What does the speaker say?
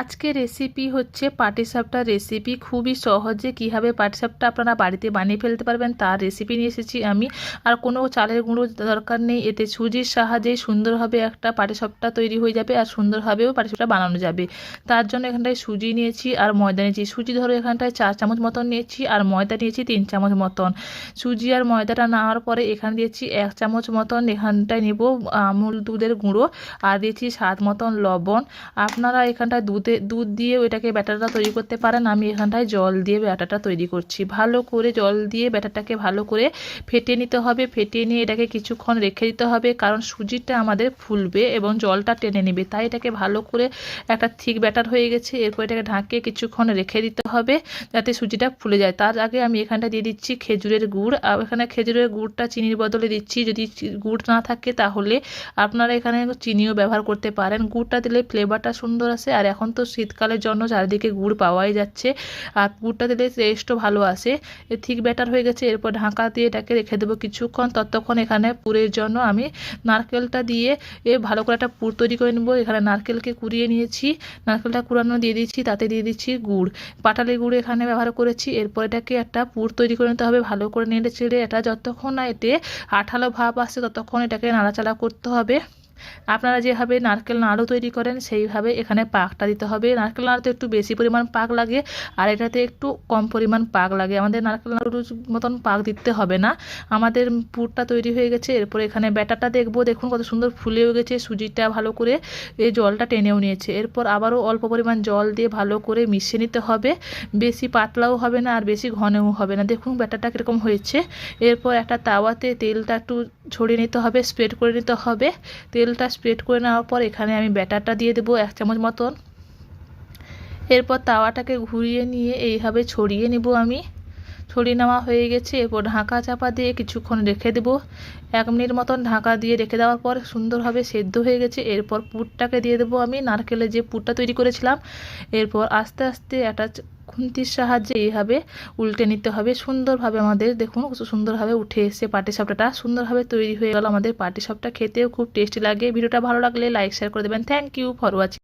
আজকে রেসিপি হচ্ছে পাটিসাপটা রেসিপি খুবই সহজে কীভাবে পাটিসাপটা আপনারা বাড়িতে বানিয়ে ফেলতে পারবেন তার রেসিপি নিয়ে এসেছি আমি। আর কোনো চালের গুঁড়ো দরকার নেই, এতে সুজির সাহায্যেই সুন্দরভাবে একটা পাটিসাপটা তৈরি হয়ে যাবে আর সুন্দরভাবেও পাটিসাপটা বানানো যাবে। তার জন্য এখানটায় সুজি নিয়েছি আর ময়দা নিয়েছি। সুজি ধরো এখানটায় চার চামচ মতন নিয়েছি আর ময়দা নিয়েছি তিন চামচ মতন। সুজি আর ময়দাটা নেওয়ার পরে এখানে দিয়েছি এক চামচ মতন এখানটায় নেব আমুল দুধের গুঁড়ো। আর দিয়েছি স্বাদ মতন লবণ। আপনারা এখানটায় দুধে দুধ দিয়ে ওইটাকে ব্যাটারটা তৈরি করতে পারেন। আমি এখানটায় জল দিয়ে ব্যাটারটা তৈরি করছি। ভালো করে জল দিয়ে ব্যাটারটাকে ভালো করে ফেটিয়ে নিতে হবে। ফেটিয়ে নিয়ে এটাকে কিছুক্ষণ রেখে দিতে হবে, কারণ সুজিটা আমাদের ফুলবে এবং জলটা টেনে নেবে। তাই এটাকে ভালো করে একটা থিক ব্যাটার হয়ে গেছে। এরপর এটাকে ঢাকিয়ে কিছুক্ষণ রেখে দিতে হবে যাতে সুজিটা ফুলে যায়। তার আগে আমি এখানটা দিয়ে দিচ্ছি খেজুরের গুড়। আর এখানে খেজুরের গুড়টা চিনির বদলে দিচ্ছি। যদি গুড় না থাকে তাহলে আপনারা এখানে চিনিও ব্যবহার করতে পারেন। গুড়টা দিলে ফ্লেভারটা সুন্দর আসে। আর এখন তো শীতকালের জন্য চারিদিকে গুড় পাওয়াই যাচ্ছে। আর গুড়টা দিলে টেস্টও ভালো আসে। এ ঠিক ব্যাটার হয়ে গেছে। এরপর ঢাকা দিয়ে এটাকে রেখে দেবো কিছুক্ষণ। ততক্ষণ এখানে পুরের জন্য আমি নারকেলটা দিয়ে এ ভালো করে একটা পুর তৈরি করে নেব। এখানে নারকেলকে কুড়িয়ে নিয়েছি। নারকেলটা কুড়ানো দিয়ে দিচ্ছি, তাতে দিয়ে দিচ্ছি গুড়। পাটালি গুড় এখানে ব্যবহার করেছি। এরপর এটাকে একটা পুর তৈরি করে নিতে হবে ভালো করে নেড়ে চেড়ে। এটা যতক্ষণ না এতে আঠালো ভাব আসছে ততক্ষণ এটাকে নাড়াচাড়া করতে হবে। আপনারা যেভাবে নারকেল নাড়ু তৈরি করেন, সেইভাবে এখানে পাকটা দিতে হবে। নারকেল নাড়ুতে একটু বেশি পরিমাণ পাক লাগে আর এটাতে একটু কম পরিমাণ পাক লাগে। আমাদের নারকেল নাড়ুর মতন পাক দিতে হবে না। আমাদের পুরটা তৈরি হয়ে গেছে। এরপর এখানে ব্যাটারটা দেখব। দেখুন কত সুন্দর ফুলেও গেছে সুজিটা ভালো করে। এই জলটা টেনেও নিয়েছে। এরপর আবারও অল্প পরিমাণ জল দিয়ে ভালো করে মিশিয়ে নিতে হবে। বেশি পাতলাও হবে না আর বেশি ঘনও হবে না। দেখুন ব্যাটারটা কীরকম হয়েছে। এরপর একটা তাওয়াতে তেলটা একটু ছড়িয়ে নিতে হবে স্প্রেড করে নিতে হবে। তেলটা স্প্রেড করে নেওয়ার পর এখানে আমি ব্যাটারটা দিয়ে দেবো এক চামচ মতন। এরপর তাওয়াটাকে ঘুরিয়ে নিয়ে এইভাবে ছড়িয়ে নেব আমি। ছড়িয়ে নেওয়া হয়ে গেছে, এরপর ঢাকা চাপা দিয়ে কিছুক্ষণ রেখে দেবো। এক মিনিট মতন ঢাকা দিয়ে রেখে দেওয়ার পর সুন্দরভাবে সেদ্ধ হয়ে গেছে। এরপর পুরটাকে দিয়ে দেবো আমি। নারকেলের যে পুরটা তৈরি করেছিলাম, এরপর আস্তে আস্তে একটা খুন্তির সাহায্যে এইভাবে উল্টে নিতে হবে। সুন্দরভাবে আমাদের দেখুন সুন্দরভাবে উঠে এসছে সাপটা সুন্দরভাবে তৈরি হয়ে গেল আমাদের পাটিসাপটা। খেতেও খুব টেস্টি লাগে। ভিডিওটা ভালো লাগলে লাইক শেয়ার করে দেবেন। Thank you for watching